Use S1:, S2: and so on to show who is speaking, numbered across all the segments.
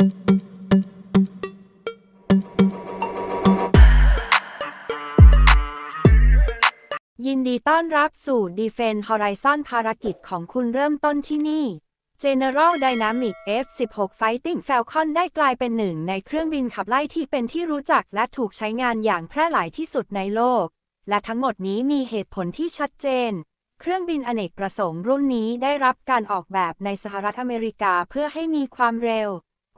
S1: ยินดีต้อนรับสู่ Defense Horizon ภารกิจของคุณเริ่มต้นที่นี่ General Dynamic F-16 Fighting Falcon ได้กลายเป็นหนึ่งในเครื่องบินขับไล่ที่เป็นที่รู้จักและถูกใช้งานอย่างแพร่หลายที่สุดในโลก และทั้งหมดนี้มีเหตุผลที่ชัดเจน เครื่องบินอเนกประสงค์รุ่นนี้ได้รับการออกแบบในสหรัฐอเมริกาเพื่อให้มีความเร็ว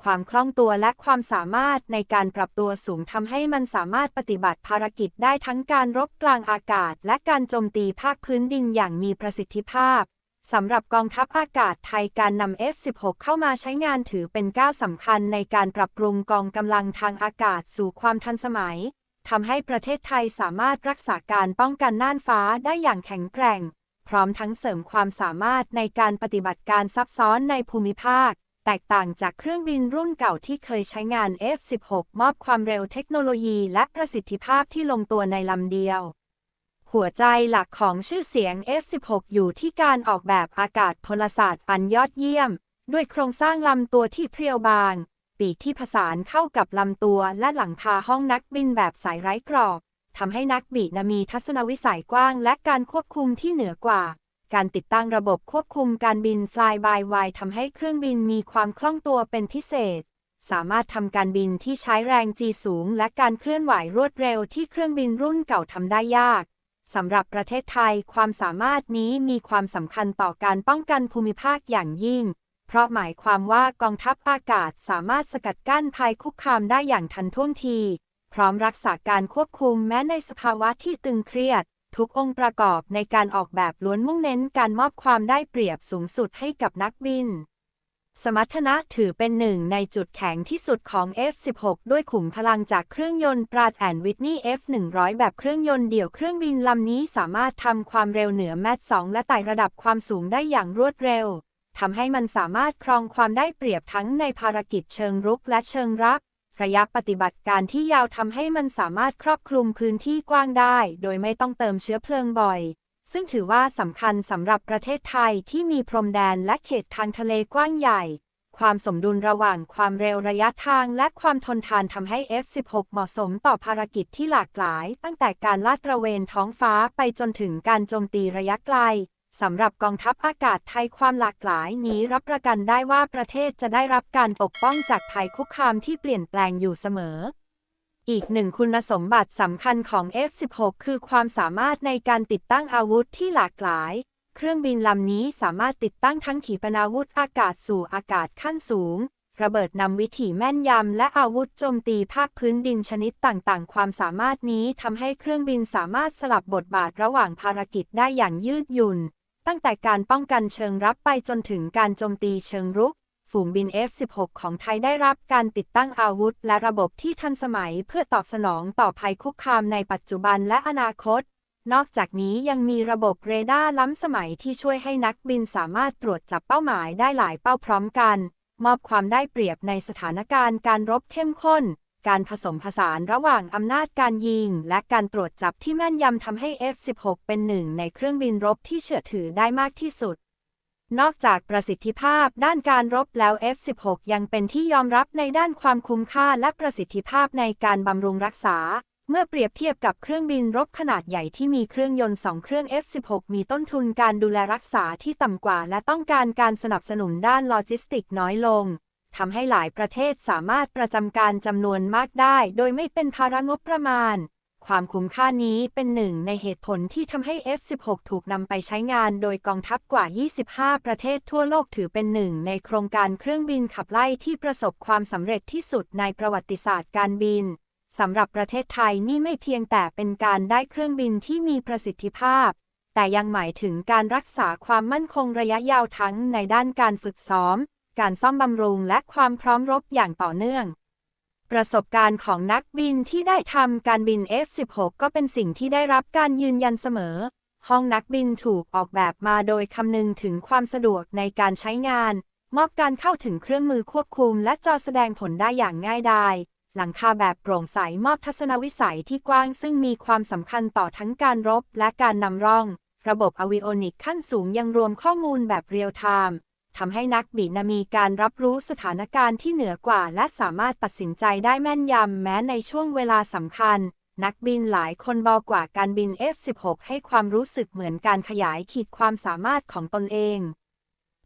S1: ความคล่องตัวและความสามารถในการปรับตัวสูงทำให้มันสามารถปฏิบัติภารกิจได้ทั้งการรบกลางอากาศ และการโจมตีภาคพื้นดินอย่างมีประสิทธิภาพสำหรับกองทัพอากาศไทยการนำ F-16 เข้ามาใช้งานถือเป็นก้าวสำคัญในการปรับปรุงกองกำลังทางอากาศสู่ความทันสมัยทำให้ประเทศไทยสามารถรักษาการป้องกันน่านฟ้าได้อย่างแข็งแกร่ง พร้อมทั้งเสริมความสามารถในการปฏิบัติการซับซ้อนในภูมิภาค แตกต่างจากเครื่องบินรุ่นเก่าที่เคยใช้งาน F-16 มอบความเร็วเทคโนโลยีและประสิทธิภาพที่ลงตัวในลำเดียว หัวใจหลักของชื่อเสียง F-16 อยู่ที่การออกแบบอากาศพลศาสตร์อันยอดเยี่ยม ด้วยโครงสร้างลำตัวที่เพรียวบาง ปีกที่ผสานเข้ากับลำตัวและหลังคาห้องนักบินแบบสายไร้กรอบทำให้นักบินมีทัศนวิสัยกว้างและการควบคุมที่เหนือกว่า การติดตั้งระบบควบคุมการบิน Fly by Wire ทำให้เครื่องบินมีความคล่องตัวเป็นพิเศษ สามารถทำการบินที่ใช้แรง G สูง และการเคลื่อนไหวรวดเร็วที่เครื่องบินรุ่นเก่าทำได้ยากสำหรับประเทศไทยความสามารถนี้มีความสำคัญต่อการป้องกันภูมิภาคอย่างยิ่ง เพราะหมายความว่ากองทัพอากาศสามารถสกัดกั้นภัยคุกคามได้อย่างทันท่วงที พร้อมรักษาการควบคุมแม้ในสภาวะที่ตึงเครียด ทุกองค์ประกอบในการออกแบบล้วนมุ่งเน้นการมอบความได้เปรียบสูงสุดให้กับนักบิน สมรรถนะถือเป็นหนึ่งในจุดแข็งที่สุดของ F-16 ด้วยขุมพลังจากเครื่องยนต์ปราดแอนวิทนี F-100 แบบเครื่องยนต์เดี่ยวเครื่องบินลำนี้สามารถทำความเร็วเหนือแมท2และไต่ระดับความสูงได้อย่างรวดเร็วทำให้มันสามารถครองความได้เปรียบทั้งในภารกิจเชิงรุกและเชิงรับ ระยะปฏิบัติการที่ยาวทำให้มันสามารถครอบคลุมพื้นที่กว้างได้ โดยไม่ต้องเติมเชื้อเพลิงบ่อย ซึ่งถือว่าสำคัญสำหรับประเทศไทยที่มีพรมแดนและเขตทางทะเลกว้างใหญ่ ความสมดุลระหว่างความเร็วระยะทางและความทนทานทำให้ F-16 เหมาะสมต่อภารกิจที่หลากหลาย ตั้งแต่การลาดตระเวนท้องฟ้าไปจนถึงการโจมตีระยะไกล สำหรับกองทัพอากาศไทยความหลากหลายนี้รับประกันได้ว่าประเทศจะได้รับการปกป้องจากภัยคุกคามที่เปลี่ยนแปลงอยู่เสมอ อีกหนึ่งคุณสมบัติสำคัญของ F-16 คือความสามารถในการติดตั้งอาวุธที่หลากหลาย เครื่องบินลำนี้สามารถติดตั้งทั้งขีปนาวุธอากาศสู่อากาศขั้นสูง ระเบิดนำวิถีแม่นยำและอาวุธโจมตีภาคพื้นดินชนิดต่างๆ ความสามารถนี้ทำให้เครื่องบินสามารถสลับบทบาทระหว่างภารกิจได้อย่างยืดหยุ่น ตั้งแต่การป้องกันเชิงรับไปจนถึงการโจมตีเชิงรุก ฝูงบิน F-16 ของไทยได้รับการติดตั้งอาวุธ และระบบที่ทันสมัยเพื่อตอบสนองต่อภัยคุกคามในปัจจุบันและอนาคต นอกจากนี้ยังมีระบบเรดาร์ล้ำสมัยที่ช่วยให้นักบินสามารถตรวจจับเป้าหมายได้หลายเป้าพร้อมกัน มอบความได้เปรียบในสถานการณ์การรบเข้มข้น การผสมผสานระหว่างอำนาจการยิง และการตรวจจับที่แม่นยำทำให้ F-16 เป็นหนึ่งในเครื่องบินรบที่เชื่อถือได้มากที่สุด นอกจากประสิทธิภาพด้านการรบแล้ว F-16 ยังเป็นที่ยอมรับในด้านความคุ้มค่าและประสิทธิภาพในการบำรุงรักษา เมื่อเปรียบเทียบกับเครื่องบินรบขนาดใหญ่ที่มีเครื่องยนต์สองเครื่อง F-16 มีต้นทุนการดูแลรักษาที่ต่ำกว่า และต้องการการสนับสนุนด้านโลจิสติกน้อยลง ทำให้หลายประเทศสามารถประจำการจำนวนมากได้ โดยไม่เป็นภาระงบประมาณ ความคุ้มค่านี้เป็นหนึ่งในเหตุผลที่ทำให้ F-16 ถูกนำไปใช้งานโดยกองทัพกว่า 25 ประเทศทั่วโลกถือเป็นหนึ่งในโครงการเครื่องบินขับไล่ที่ประสบความสำเร็จที่สุดในประวัติศาสตร์การบินสำหรับประเทศไทยนี่ไม่เพียงแต่เป็นการได้เครื่องบินที่มีประสิทธิภาพ แต่ยังหมายถึงการรักษาความมั่นคงระยะยาวทั้งในด้านการฝึกซ้อม การซ่อมบำรุงและความพร้อมรบอย่างต่อเนื่อง ประสบการณ์ของนักบินที่ได้ทำการบิน F-16 ก็เป็นสิ่งที่ได้รับการยืนยันเสมอ ห้องนักบินถูกออกแบบมาโดยคำนึงถึงความสะดวกในการใช้งาน มอบการเข้าถึงเครื่องมือควบคุม และจอแสดงผลได้อย่างง่ายดายหลังคาแบบโปร่งใสมอบทัศนวิสัยที่กว้างซึ่งมีความสำคัญต่อทั้งการรบและการนำร่อง ระบบอวิโอนิกขั้นสูงยังรวมข้อมูลแบบเรียลไทม์ ทำให้นักบินมีการรับรู้สถานการณ์ที่เหนือกว่า และสามารถตัดสินใจได้แม่นยำแม้ในช่วงเวลาสำคัญ นักบินหลายคนบอกว่าการบิน F-16 ให้ความรู้สึกเหมือนการขยายขีดความสามารถของตนเอง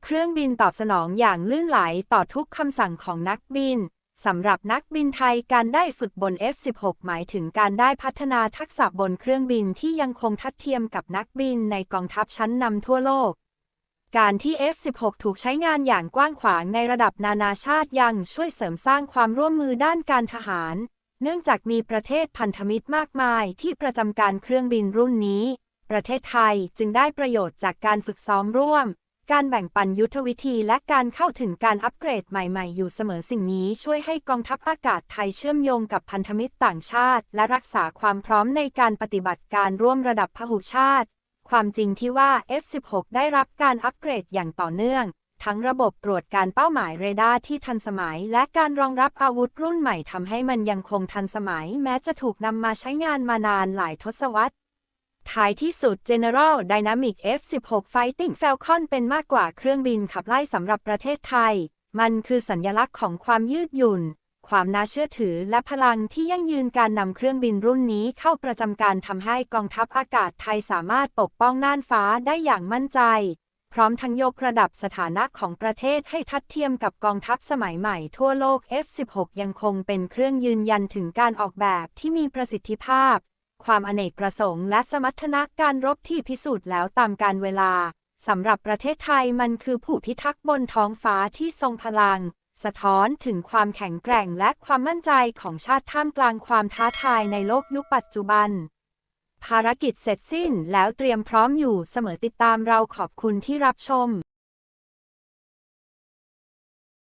S1: เครื่องบินตอบสนองอย่างลื่นไหลต่อทุกคำสั่งของนักบินสำหรับนักบินไทยการได้ฝึกบน F-16 หมายถึงการได้พัฒนาทักษะบนเครื่องบินที่ยังคงทัดเทียมกับนักบินในกองทัพชั้นนำทั่วโลก การที่ F-16 ถูกใช้งานอย่างกว้างขวางในระดับนานาชาติยังช่วยเสริมสร้างความร่วมมือด้านการทหาร เนื่องจากมีประเทศพันธมิตรมากมายที่ประจำการเครื่องบินรุ่นนี้ ประเทศไทยจึงได้ประโยชน์จากการฝึกซ้อมร่วม การแบ่งปันยุทธวิธีและการเข้าถึงการอัปเกรดใหม่ๆ อยู่เสมอสิ่งนี้ช่วยให้กองทัพอากาศไทยเชื่อมโยงกับพันธมิตรต่างชาติ และรักษาความพร้อมในการปฏิบัติการร่วมระดับพหุชาติ ความจริงที่ว่า F-16 ได้รับการอัปเกรดอย่างต่อเนื่อง ทั้งระบบตรวจการเป้าหมายเรดาร์ที่ทันสมัย และการรองรับอาวุธรุ่นใหม่ทำให้มันยังคงทันสมัย แม้จะถูกนำมาใช้งานมานานหลายทศวรรษท้ายที่สุด General Dynamic F-16 Fighting Falcon เป็นมากกว่าเครื่องบินขับไล่สำหรับประเทศไทย มันคือสัญญลักษณ์ของความยืดหยุ่น ความน่าเชื่อถือและพลังที่ยั่งยืนการนำเครื่องบินรุ่นนี้เข้าประจำการทำให้กองทัพอากาศไทยสามารถปกป้องน่านฟ้าได้อย่างมั่นใจ พร้อมทั้งยกระดับสถานะของประเทศให้ทัดเทียมกับกองทัพสมัยใหม่ทั่วโลก F-16 ยังคงเป็นเครื่องยืนยันถึงการออกแบบที่มีประสิทธิภาพ ความอเนกประสงค์และสมรรถนะการรบที่พิสูจน์แล้วตามการเวลาสำหรับประเทศไทยมันคือผู้พิทักษ์บนท้องฟ้าที่ทรงพลัง สะท้อนถึงความแข็งแกร่งและความมั่นใจของชาติท่ามกลางความท้าทายในโลกยุคปัจจุบัน ภารกิจเสร็จสิ้นแล้วเตรียมพร้อมอยู่เสมอติดตามเราขอบคุณที่รับชม